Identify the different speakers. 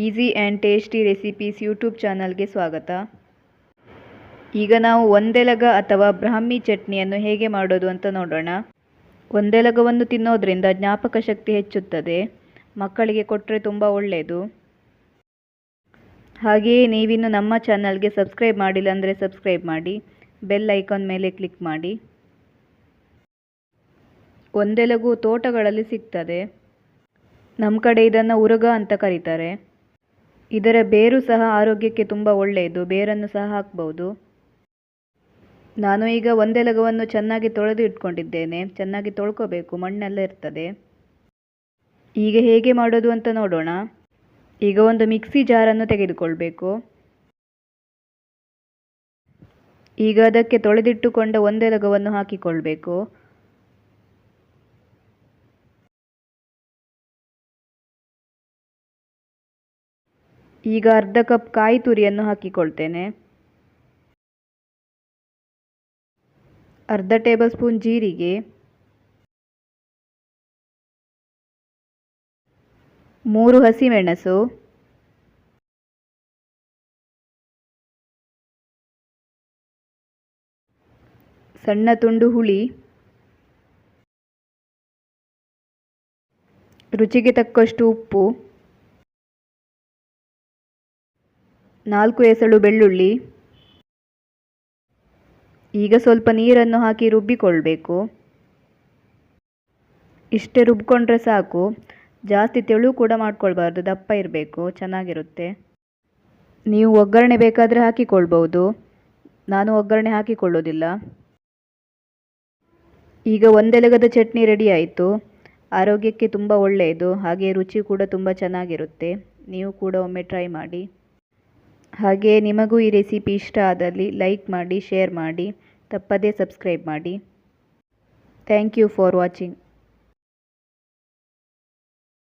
Speaker 1: Easy and tasty recipes YouTube ಚಾನಲ್ಗೆ ಸ್ವಾಗತ. ಈಗ ನಾವು ಒಂದೆಲಗ ಅಥವಾ ಬ್ರಾಹ್ಮಿ ಚಟ್ನಿಯನ್ನು ಹೇಗೆ ಮಾಡೋದು ಅಂತ ನೋಡೋಣ. ಒಂದೆಲಗವನ್ನು ತಿನ್ನೋದ್ರಿಂದ ಜ್ಞಾಪಕ ಶಕ್ತಿ ಹೆಚ್ಚುತ್ತದೆ. ಮಕ್ಕಳಿಗೆ ಕೊಟ್ಟರೆ ತುಂಬ ಒಳ್ಳೆಯದು ಹಾಗೆಯೇ ನೀವಿನ್ನು ನಮ್ಮ ಚಾನಲ್ಗೆ ಸಬ್ಸ್ಕ್ರೈಬ್ ಮಾಡಿಲ್ಲ ಅಂದರೆ ಸಬ್ಸ್ಕ್ರೈಬ್ ಮಾಡಿ. ಬೆಲ್ ಐಕಾನ್ ಮೇಲೆ ಕ್ಲಿಕ್ ಮಾಡಿ. ಒಂದೆಲಗು ತೋಟಗಳಲ್ಲಿ ಸಿಗ್ತದೆ. ನಮ್ಮ ಕಡೆ ಇದನ್ನು ಉರಗ ಅಂತ ಕರೀತಾರೆ. ಇದರ ಬೇರು ಸಹ ಆರೋಗ್ಯಕ್ಕೆ ತುಂಬ ಒಳ್ಳೆಯದು, ಬೇರನ್ನು ಸಹ ಹಾಕ್ಬೌದು. ನಾನು ಈಗ ಒಂದೆಲಗವನ್ನು ಚೆನ್ನಾಗಿ ತೊಳೆದು ಇಟ್ಕೊಂಡಿದ್ದೇನೆ, ಚೆನ್ನಾಗಿ ತೊಳ್ಕೊಬೇಕು, ಮಣ್ಣೆಲ್ಲ ಇರ್ತದೆ. ಈಗ ಹೇಗೆ ಮಾಡೋದು ಅಂತ ನೋಡೋಣ. ಈಗ ಒಂದು ಮಿಕ್ಸಿ ಜಾರನ್ನು ತೆಗೆದುಕೊಳ್ಬೇಕು. ಈಗ ಅದಕ್ಕೆ ತೊಳೆದಿಟ್ಟುಕೊಂಡ ಒಂದೆಲಗವನ್ನು ಹಾಕಿಕೊಳ್ಬೇಕು. ಈಗ ಅರ್ಧ ಕಪ್ ಕಾಯಿ ತುರಿಯನ್ನು ಹಾಕಿಕೊಳ್ತೇನೆ. ಅರ್ಧ ಟೇಬಲ್ ಸ್ಪೂನ್ ಜೀರಿಗೆ. ಮೂರು ಹಸಿಮೆಣಸು. ಸಣ್ಣ ತುಂಡು ಹುಳಿ. ರುಚಿಗೆ ತಕ್ಕಷ್ಟು ಉಪ್ಪು. ನಾಲ್ಕು ಎಸಳು ಬೆಳ್ಳುಳ್ಳಿ. ಈಗ ಸ್ವಲ್ಪ ನೀರನ್ನು ಹಾಕಿ ರುಬ್ಬಿಕೊಳ್ಬೇಕು. ಇಷ್ಟೇ ರುಬ್ಕೊಂಡ್ರೆ ಸಾಕು. ಜಾಸ್ತಿ ತೆಳು ಕೂಡ ಮಾಡ್ಕೊಳ್ಬಾರ್ದು, ದಪ್ಪ ಇರಬೇಕು, ಚೆನ್ನಾಗಿರುತ್ತೆ. ನೀವು ಒಗ್ಗರಣೆ ಬೇಕಾದರೆ ಹಾಕಿಕೊಳ್ಬೋದು ನಾನು ಒಗ್ಗರಣೆ ಹಾಕಿಕೊಳ್ಳೋದಿಲ್ಲ. ಈಗ ಒಂದೆಲಗದ ಚಟ್ನಿ ರೆಡಿ ಆಯಿತು. ಆರೋಗ್ಯಕ್ಕೆ ತುಂಬ ಒಳ್ಳೆಯದು, ಹಾಗೆ ರುಚಿ ಕೂಡ ತುಂಬ ಚೆನ್ನಾಗಿರುತ್ತೆ. ನೀವು ಕೂಡ ಒಮ್ಮೆ ಟ್ರೈ ಮಾಡಿ. ಹಾಗೆ ನಿಮಗೂ ಈ ರೆಸಿಪಿ ಇಷ್ಟ ಆದಲ್ಲಿ ಲೈಕ್ ಮಾಡಿ, ಶೇರ್ ಮಾಡಿ, ತಪ್ಪದೇ ಸಬ್ಸ್ಕ್ರೈಬ್ ಮಾಡಿ. Thank you for watching.